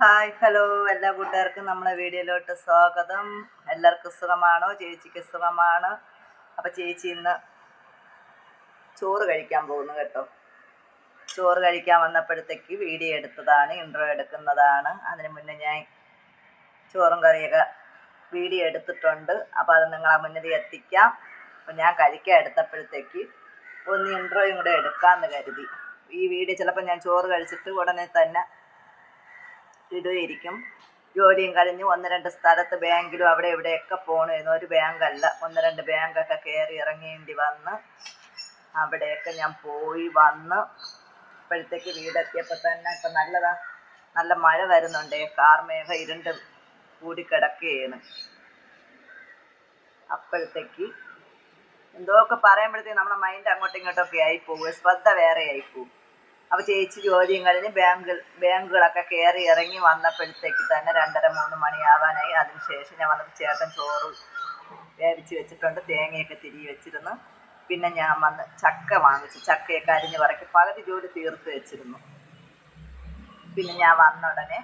Hi hello എല്ലാ കൂട്ടുകാർക്കും നമ്മളെ വീഡിയോയിലോട്ട് സ്വാഗതം. എല്ലാവർക്കും സുഖമാണോ? ചേച്ചിക്ക് സുഖമാണ്. അപ്പം ചേച്ചി ഇന്ന് ചോറ് കഴിക്കാൻ പോകുന്നു കേട്ടോ. ചോറ് കഴിക്കാൻ വന്നപ്പോഴത്തേക്ക് വീഡിയോ എടുത്തതാണ് ഇൻട്രോ എടുക്കുന്നതാണ്. അതിന് മുന്നേ ഞാൻ ചോറും കറിയൊക്കെ വീഡിയോ എടുത്തിട്ടുണ്ട്. അപ്പോൾ അത് നിങ്ങളെ മുന്നിൽ എത്തിക്കാം. അപ്പം ഞാൻ കഴിക്കാൻ എടുത്തപ്പോഴത്തേക്ക് ഒന്ന് ഇൻട്രോയും കൂടെ എടുക്കാമെന്ന് കരുതി. ഈ വീഡിയോ ചിലപ്പോൾ ഞാൻ ചോറ് കഴിച്ചിട്ട് ഉടനെ തന്നെ ഇടുമായിരിക്കും ജോലിയും കഴിഞ്ഞ് ഒന്ന് രണ്ട് സ്ഥലത്ത് ബാങ്കിലും അവിടെ ഇവിടെയൊക്കെ പോകണമായിരുന്നു ഒരു ബാങ്കല്ല. ഒന്ന് രണ്ട് ബാങ്കൊക്കെ കയറി ഇറങ്ങേണ്ടി വന്ന് അവിടെയൊക്കെ ഞാൻ പോയി വന്ന് ഇപ്പോഴത്തേക്ക് വീടെത്തിയപ്പോൾ തന്നെ ഇപ്പം നല്ലതാ. നല്ല മഴ വരുന്നുണ്ടേ. കാർമേഘ ഇരുണ്ട് കൂടി കൂടിക്കിടക്കുകയാണ് അപ്പോഴത്തേക്ക് എന്തോ ഒക്കെ പറയുമ്പോഴത്തേക്ക് നമ്മുടെ മൈൻഡ് അങ്ങോട്ടും ഇങ്ങോട്ടൊക്കെ ആയി ആയിപ്പോവും ശ്രദ്ധ വേറെ ആയിപ്പോവും അപ്പോൾ ചേച്ചി ജോലിയും കഴിഞ്ഞ് ബാങ്ക് ബാങ്കുകളൊക്കെ കയറി ഇറങ്ങി വന്നപ്പോഴത്തേക്ക് തന്നെ രണ്ടര മൂന്ന് മണിയാവാനായി. അതിനുശേഷം ഞാൻ വന്നപ്പോൾ ചേട്ടൻ ചോറ് വേവിച്ച് വെച്ചിട്ടുണ്ട് തേങ്ങയൊക്കെ തിരി വെച്ചിരുന്നു. പിന്നെ ഞാൻ വന്ന് ചക്ക വാങ്ങിച്ചു. ചക്കയൊക്കെ അരിഞ്ഞ് പറക്കി പകുതി ജോലി തീർത്ത് വെച്ചിരുന്നു. പിന്നെ ഞാൻ വന്ന ഉടനെ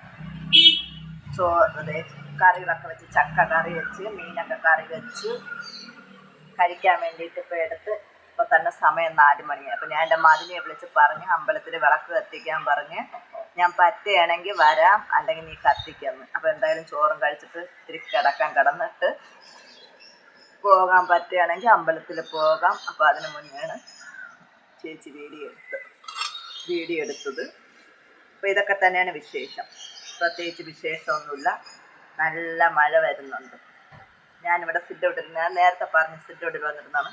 ചോറ് കറികളൊക്കെ വെച്ച് ചക്ക കറി വെച്ച് മീനൊക്കെ കറി വെച്ച് കഴിക്കാൻ വേണ്ടിയിട്ട് ഇപ്പോൾ എടുത്ത് ഇപ്പോൾ തന്നെ സമയം നാല് മണിയായി. അപ്പോൾ ഞാൻ എന്റെ മതിനെ വിളിച്ച് പറഞ്ഞ് അമ്പലത്തിൽ വിളക്ക് കത്തിക്കാൻ പറഞ്ഞ് ഞാൻ പറ്റുകയാണെങ്കിൽ വരാം അല്ലെങ്കിൽ നീ കത്തിക്കാന്ന്. അപ്പോൾ എന്തായാലും ചോറും കഴിച്ചിട്ട് ഇത്തിരി കിടക്കാൻ കിടന്നിട്ട് പോകാൻ പറ്റുകയാണെങ്കിൽ അമ്പലത്തിൽ പോകാം. അപ്പോൾ അതിനു മുന്നെയാണ് ചേച്ചി വീഡിയോ എടുത്ത് വീഡിയോ എടുത്തത്. അപ്പോൾ ഇതൊക്കെ തന്നെയാണ് വിശേഷം. പ്രത്യേകിച്ച് വിശേഷമൊന്നുമില്ല. നല്ല മഴ വരുന്നുണ്ട്. ഞാനിവിടെ സിറ്റ് ഔട്ടിൽ ഞാൻ നേരത്തെ പറഞ്ഞ് സിറ്റ് ഔട്ടിൽ വന്നിരുന്നാണ്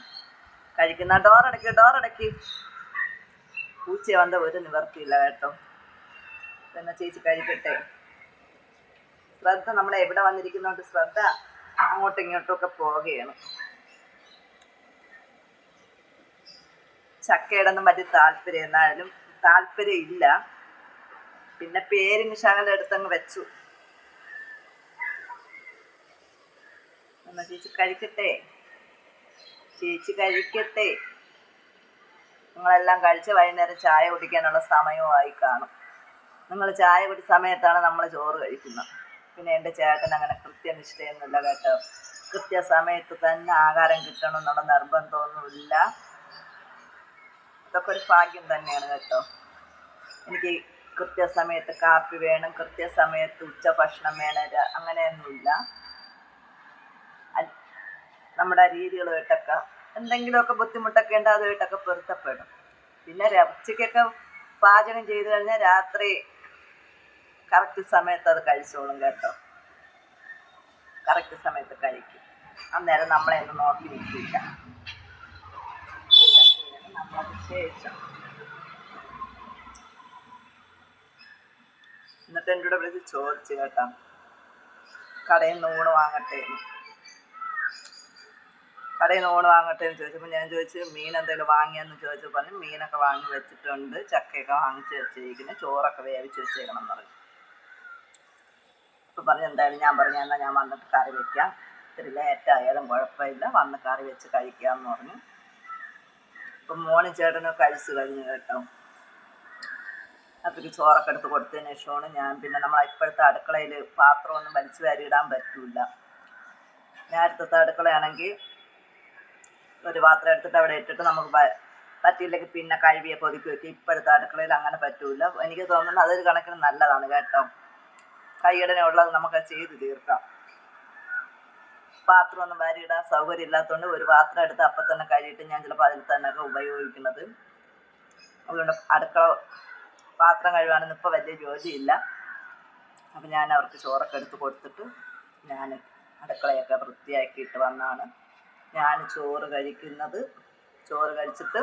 കഴിക്കുന്ന ഡോറടക്കി ഡോറടക്കി പൂച്ച വന്ന ഒരു നിവർത്തിയില്ല കേട്ടോ. പിന്നെ ചേച്ചി കഴിക്കട്ടെ? ശ്രദ്ധ നമ്മളെ എവിടെ വന്നിരിക്കുന്നതുകൊണ്ട് ശ്രദ്ധ അങ്ങോട്ടും ഇങ്ങോട്ടും ഒക്കെ പോവുകയാണ്. ചക്കയുടെ വലിയ താല്പര്യം എന്നാലും താല്പര്യം ഇല്ല. പിന്നെ പേരിന് ശകലം എടുത്തങ്ങ് വെച്ചു. എന്നാ ചേച്ചി കഴിക്കട്ടെ? ചേച്ചി കഴിക്കട്ടെ. നിങ്ങളെല്ലാം കഴിച്ച് വൈകുന്നേരം ചായ കുടിക്കാനുള്ള സമയമായി കാണും. നിങ്ങൾ ചായ കുടി സമയത്താണ് നമ്മൾ ചോറ് കഴിക്കുന്നത്. പിന്നെ എന്റെ ചേട്ടൻ അങ്ങനെ കൃത്യനിഷ്ഠയൊന്നുമില്ല കേട്ടോ. കൃത്യസമയത്ത് തന്നെ ആഹാരം കിട്ടണം എന്നുള്ള നിർബന്ധമൊന്നുമില്ല. ഇതൊക്കെ ഒരു ഭാഗ്യം തന്നെയാണ് കേട്ടോ. എനിക്ക് കൃത്യസമയത്ത് കാപ്പി വേണം കൃത്യസമയത്ത് ഉച്ചഭക്ഷണം വേണം അങ്ങനെയൊന്നുമില്ല നമ്മുടെ രീതികളുമായിട്ടൊക്കെ എന്തെങ്കിലുമൊക്കെ ബുദ്ധിമുട്ടൊക്കെ ഉണ്ട് അതുമായിട്ടൊക്കെ പൊരുത്തപ്പെടും. പിന്നെ ഉച്ചയ്ക്കൊക്കെ പാചകം ചെയ്തു കഴിഞ്ഞാൽ രാത്രി കറക്റ്റ് സമയത്ത് അത് കഴിച്ചോളും കേട്ടോ. കറക്റ്റ് സമയത്ത് കഴിക്കും. അന്നേരം നമ്മളെ ഒന്നും നോക്കി നിൽക്കില്ല. എന്നിട്ട് എന്റെ കൂടെ വിളിച്ച് ചോദിച്ചു കേട്ടോ. കടയിൽ നിന്ന് ഊണ് വാങ്ങട്ടെ. കടയിൽ നിന്ന് ഓൺ വാങ്ങട്ടെ എന്ന് ചോദിച്ചപ്പോൾ ഞാൻ ചോദിച്ചു മീൻ എന്തെങ്കിലും വാങ്ങിയെന്ന് ചോദിച്ചപ്പോൾ പറഞ്ഞു മീനൊക്കെ വാങ്ങി വെച്ചിട്ടുണ്ട് ചക്കയൊക്കെ വാങ്ങിച്ച് വെച്ചിരിക്കുന്നു ചോറൊക്കെ വേവിച്ച് വെച്ചേക്കണം എന്ന് പറഞ്ഞു. അപ്പോൾ പറഞ്ഞു എന്തായാലും ഞാൻ പറഞ്ഞു എന്നാൽ ഞാൻ വന്നിട്ട് കറി വെക്കാം. ഇത്തിരി ലേറ്റായാലും കുഴപ്പമില്ല വന്ന് കറി വെച്ച് കഴിക്കാമെന്ന് പറഞ്ഞു. ഇപ്പം മോണി ചേട്ടനൊക്കെ കഴിച്ച് കഴിഞ്ഞു കേട്ടോ. അപ്പം ചോറൊക്കെ എടുത്ത് കൊടുത്തതിന് ശേഷമാണ് ഞാൻ പിന്നെ നമ്മൾ ഇപ്പോഴത്തെ അടുക്കളയിൽ പാത്രമൊന്നും വലിച്ചു വാരിയിടാൻ പറ്റില്ല നേരത്തെ അടുക്കളയാണെങ്കിൽ ഒരു പാത്രം എടുത്തിട്ട് അവിടെ ഇട്ടിട്ട് നമുക്ക് പറ്റിയില്ലെങ്കിൽ പിന്നെ കഴുകിയ പൊതുക്കി വെക്കും ഇപ്പോഴത്തെ അടുക്കളയിൽ അങ്ങനെ പറ്റൂല. എനിക്ക് തോന്നുന്നു അതൊരു കണക്കിന് നല്ലതാണ് കേട്ടോ. കൈയടനെ ഉള്ളത് നമുക്ക് ചെയ്ത് തീർക്കാം. പാത്രം ഒന്നും വാരി വാരിയിടാൻ സൗകര്യം ഇല്ലാത്തതുകൊണ്ട് ഒരു പാത്രം എടുത്ത് അപ്പം തന്നെ കഴുകിയിട്ട് ഞാൻ ചിലപ്പോൾ അതിൽ തന്നെയൊക്കെ ഉപയോഗിക്കുന്നത്. അതുകൊണ്ട് അടുക്കള പാത്രം കഴുകാനൊന്നും ഇപ്പോൾ വലിയ ജോലിയില്ല. അപ്പം ഞാൻ അവർക്ക് ചോറൊക്കെ എടുത്ത് കൊടുത്തിട്ട് ഞാൻ അടുക്കളയൊക്കെ വൃത്തിയാക്കിയിട്ട് വന്നാണ്. ഞാൻ ചോറ് കഴിക്കുന്നത്. ചോറ് കഴിച്ചിട്ട്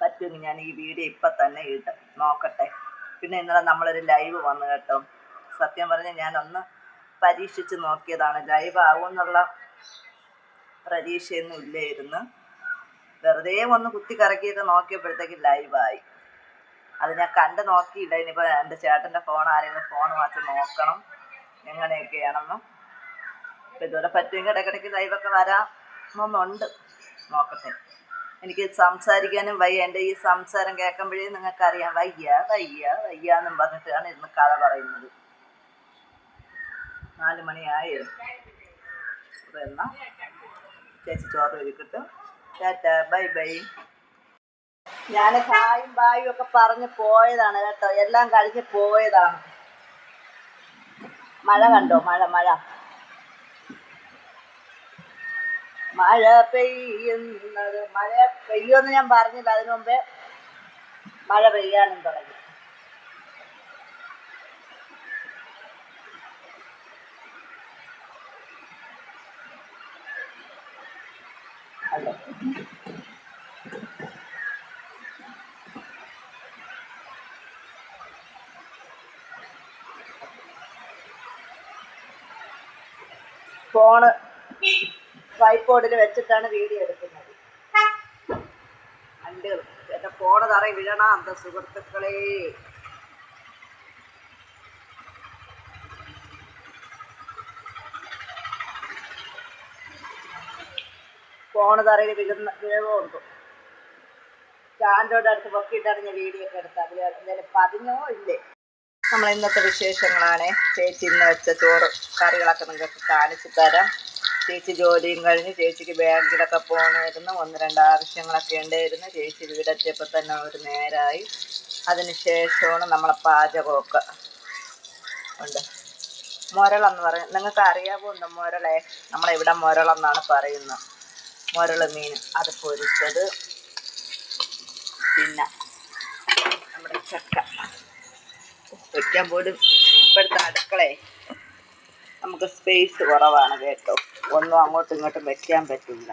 പറ്റുമെങ്കിൽ ഞാൻ ഈ വീഡിയോ ഇപ്പം തന്നെ ഇടും. നോക്കട്ടെ. പിന്നെ ഇന്നലെ നമ്മളൊരു ലൈവ് വന്നു കേട്ടോ. സത്യം പറഞ്ഞാൽ ഞാനൊന്ന് പരീക്ഷിച്ച് നോക്കിയതാണ്. ലൈവ് ആവുമെന്നുള്ള പ്രതീക്ഷയൊന്നും ഇല്ലായിരുന്നു. വെറുതെ ഒന്ന് കുത്തി കറക്കിയൊക്കെ നോക്കിയപ്പോഴത്തേക്ക് ലൈവായി അത് ഞാൻ കണ്ട് നോക്കിയില്ല. ഇനിയിപ്പോൾ എന്റെ ചേട്ടന്റെ ഫോൺ ആരെങ്കിലും ഫോൺ വാച്ച് നോക്കണം. എങ്ങനെയൊക്കെയാണെന്നും. ഇപ്പം ഇതുവരെ പറ്റുമെങ്കിൽ ഇടയ്ക്കിടയ്ക്ക് ലൈവൊക്കെ വരാമെന്നുണ്ട് നോക്കട്ടെ. എനിക്ക് സംസാരിക്കാനും വയ്യ. എന്റെ ഈ സംസാരം കേൾക്കുമ്പോഴേ നിങ്ങൾക്കറിയാം. വയ്യ വയ്യ വയ്യ എന്നും പറഞ്ഞിട്ടാണ് ഇരുന്ന് കഥ പറയുന്നത്. നാല് മണിയായി. ചേച്ചി ചോറ് ഒരുക്കിട്ടും. Tata bye bye. ഞാൻ ഹായും ബായും ഒക്കെ പറഞ്ഞ് പോയതാണ് കേട്ടോ. എല്ലാം കഴിഞ്ഞ് പോയതാണ്. മഴ കണ്ടോ? മഴ മഴ. മഴ പെയ്യുന്നത് മഴ പെയ്യുമെന്ന് ഞാൻ പറഞ്ഞില്ല. അതിനു മുമ്പേ മഴ പെയ്യാനും തുടങ്ങി. ഫോണ് ട്രൈപ്പോഡിൽ വെച്ചിട്ടാണ് വീഡിയോ എടുക്കുന്നത്. അണ്ടുകൾ എന്റെ ഫോണ് തറയിൽ വീഴണ അന്ത സുഹൃത്തുക്കളെ. ഫോണ് തറയിൽ വീഴുന്ന വീഴുമുണ്ട് സ്റ്റാൻഡോട് അടുത്ത് പൊക്കിയിട്ടാണ് ഞാൻ വീഡിയോ ഒക്കെ എടുത്തത്. അതിൽ എന്തായാലും പതിഞ്ഞോ ഇല്ലേ? നമ്മൾ ഇന്നത്തെ വിശേഷങ്ങളാണ്. ചേച്ചി ഇന്ന് വെച്ച ചോറ് കറികളൊക്കെ നിങ്ങൾക്ക് കാണിച്ചു തരാം. ചേച്ചി ജോലിയും കഴിഞ്ഞ് ചേച്ചിക്ക് ബാങ്കിലൊക്കെ പോകണമായിരുന്നു ഒന്ന് രണ്ട് ആവശ്യങ്ങളൊക്കെ ഉണ്ടായിരുന്നു. ചേച്ചി വീടെത്തിയപ്പോൾ തന്നെ ഒരു നേരമായി അതിന് ശേഷമാണ് നമ്മളെ പാചകമൊക്കെ ഉണ്ട്. മുരളെന്ന് പറയും. നിങ്ങൾക്ക് അറിയാമോ ഉണ്ട് മുരളെ? നമ്മളിവിടെ മുരളെന്നാണ് പറയുന്നത്. മുരൾ മീൻ. അത് പൊരിച്ചത്. പിന്നെ നമ്മുടെ ചക്ക. വയ്ക്കാൻ പോലും ഇപ്പോഴത്തെ അടുക്കളയെ നമുക്ക് സ്പേസ് കുറവാണ് കേട്ടോ. ഒന്നും അങ്ങോട്ടും ഇങ്ങോട്ടും വെക്കാൻ പറ്റില്ല.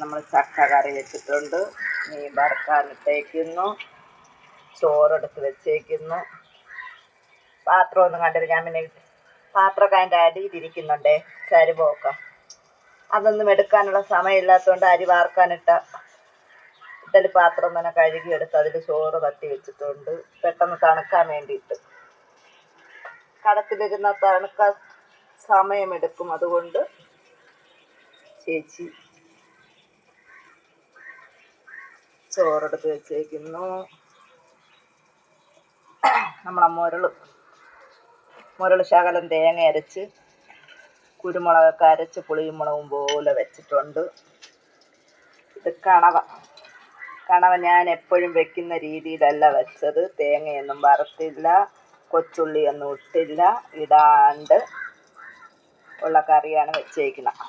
നമ്മൾ ചക്ക കറി വെച്ചിട്ടുണ്ട്. മീൻ വറുക്കാനിട്ടേക്കുന്നു ചോറെടുത്ത് വെച്ചേക്കുന്നു. പാത്രം ഒന്നും കണ്ടത് ഞാൻ പിന്നെ പാത്രമൊക്കെ അതിന്റെ അടിയിലിരിക്കുന്നുണ്ടേ ചരുവമൊക്കെ അതൊന്നും എടുക്കാനുള്ള സമയമില്ലാത്തതുകൊണ്ട് അരി വാർക്കാനിട്ട ഇട്ടൽ പാത്രം തന്നെ കഴുകിയെടുത്ത് അതിൽ ചോറ് തട്ടി വെച്ചിട്ടുണ്ട്. പെട്ടെന്ന് തണുക്കാൻ വേണ്ടിയിട്ട്. കടത്തിലിരുന്ന തണുക്കാൻ സമയമെടുക്കും അതുകൊണ്ട് ചേച്ചി ചോറെടുത്ത് വെച്ചേക്കുന്നു. നമ്മളെ മുരൾ മുരൾ ശകലം തേങ്ങ അരച്ച് കുരുമുളകൊക്കെ അരച്ച് പുളിയും മുളകും പോലെ വെച്ചിട്ടുണ്ട്. ഇത് കണവ. കണവ ഞാൻ എപ്പോഴും വെക്കുന്ന രീതിയിലല്ല വെച്ചത്. തേങ്ങയൊന്നും വറുത്തില്ല. കൊച്ചുള്ളിയൊന്നും ഇട്ടില്ല. ഇടാണ്ട് ഉള്ള കറിയാണ് വെച്ചേക്കുന്നത്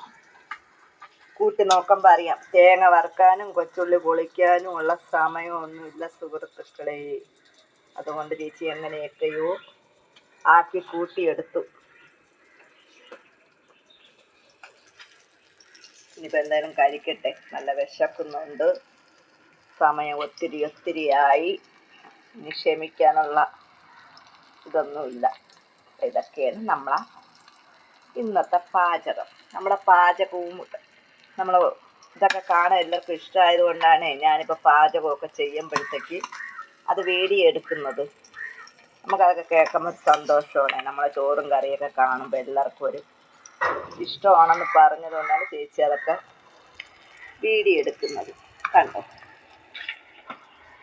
കൂട്ടി നോക്കുമ്പോൾ അറിയാം. തേങ്ങ വറുക്കാനും കൊച്ചുള്ളി പൊളിക്കാനും ഉള്ള സമയമൊന്നുമില്ല സുഹൃത്തുക്കളെ. അതുകൊണ്ട് ചേച്ചി എങ്ങനെയൊക്കെയോ ആക്കി കൂട്ടിയെടുത്തു. ഇനിയിപ്പോൾ എന്തായാലും കഴിക്കട്ടെ. നല്ല വിശക്കുന്നുണ്ട്. സമയം ഒത്തിരി ഒത്തിരിയായി. ക്ഷമിക്കാനുള്ള ഇതൊന്നുമില്ല. ഇതൊക്കെയാണ് നമ്മളെ ഇന്നത്തെ പാചകം. നമ്മുടെ പാചകവും നമ്മൾ ഇതൊക്കെ കാണാൻ എല്ലാവർക്കും ഇഷ്ടമായതുകൊണ്ടാണ് ഞാനിപ്പോൾ പാചകമൊക്കെ ചെയ്യുമ്പോഴത്തേക്ക് അത് വേടിയെടുക്കുന്നത്. നമുക്കതൊക്കെ കേൾക്കുമ്പോൾ സന്തോഷമാണ്. നമ്മളെ ചോറും കറിയൊക്കെ കാണുമ്പോൾ എല്ലാവർക്കും ഒരു ഇഷ്ടമാണെന്ന് പറഞ്ഞതുകൊണ്ടാണ് ചേച്ചി അതൊക്കെ വീഡിയോ കണ്ടോ?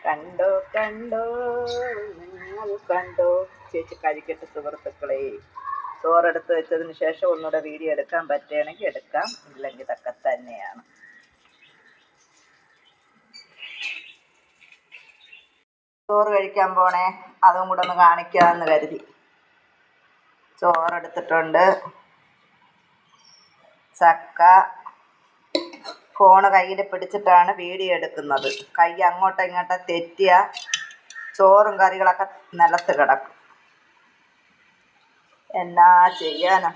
കണ്ടോ കണ്ടോ നിങ്ങൾ കണ്ടോ? ചേച്ചി കഴിക്കട്ടെ സുഹൃത്തുക്കളെ ചോറെടുത്ത് വെച്ചതിന് ശേഷം ഒന്നുകൂടെ വീഡിയോ എടുക്കാൻ പറ്റുകയാണെങ്കിൽ എടുക്കാം. ഇല്ലെങ്കിൽ ഇതൊക്കെ തന്നെയാണ്. ചോറ് കഴിക്കാൻ പോണേ അതും കൂടെ ഒന്ന് കാണിക്കാമെന്ന് കരുതി. ചോറെടുത്തിട്ടുണ്ട്. ചക്ക ഫോണ് കയ്യിൽ പിടിച്ചിട്ടാണ് വീഡിയോ എടുക്കുന്നത്. കൈ അങ്ങോട്ടും ഇങ്ങോട്ടും തെറ്റിയ ചോറും കറികളൊക്കെ നിലത്ത് കിടക്കും. എന്നാ ചെയ്യാനാ?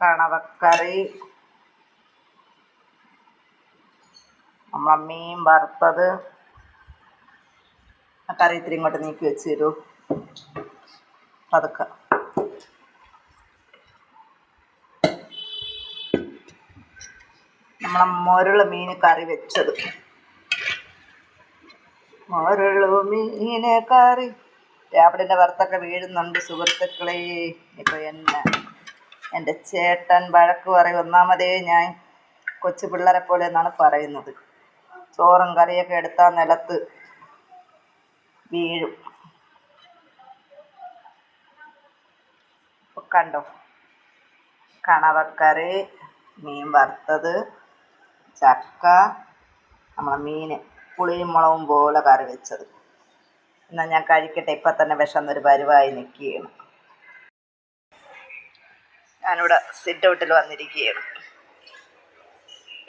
കണവക്കറി. നമ്മളെ മീൻ വറുത്തത്. കറി ഇത്തിരി ഇങ്ങോട്ട് നീക്കി വെച്ചു തരൂ പതുക്കെ. നമ്മളെ മുരൾ മീൻ കറി വെച്ചത്. മോരുള്ള മീൻ കറി. രാവിലെ വറുത്തൊക്കെ വീഴുന്നുണ്ട് സുഹൃത്തുക്കളെ. ഇപ്പൊ എന്നെ എന്റെ ചേട്ടൻ വഴക്ക് പറയും ഒന്നാമതേ ഞാൻ കൊച്ചു പിള്ളേരെ പോലെ എന്നാണ് പറയുന്നത്. ചോറും കറിയൊക്കെ എടുത്താൽ നിലത്ത് വീഴും. കണ്ടോ? കണവക്കറി മീൻ വറുത്തത്. ചക്ക നമ്മളെ മീൻ പുളിയും മുളകും പോലെ കറി വെച്ചത്. എന്നാൽ ഞാൻ കഴിക്കട്ടെ ഇപ്പം തന്നെ വിഷമെന്നൊരു പരുവായി നിൽക്കുകയാണ് ഞാനിവിടെ സിറ്റ് ഔട്ടിൽ വന്നിരിക്കുകയാണ്.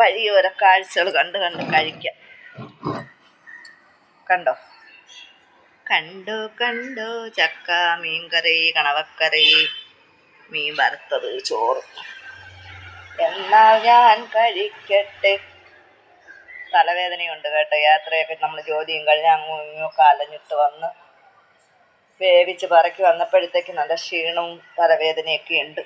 വഴിയോര കാഴ്ചകൾ കണ്ട് കണ്ട് കഴിക്കാം. കണ്ടോ? കണ്ടു കണ്ടു ചക്ക മീൻകറി കണവക്കറി മീൻ വറുത്തത് ചോറ്. എന്നാൽ ഞാൻ കഴിക്കട്ടെ? തലവേദനയുണ്ട് കേട്ടോ. യാത്രയൊക്കെ നമ്മൾ ജോലിയും കഴിഞ്ഞ് അങ്ങും ഇങ്ങുമൊക്കെ അലഞ്ഞിട്ട് വന്ന് വേവിച്ച് പറക്കി വന്നപ്പോഴത്തേക്ക് നല്ല ക്ഷീണവും തലവേദനയൊക്കെ ഉണ്ട്.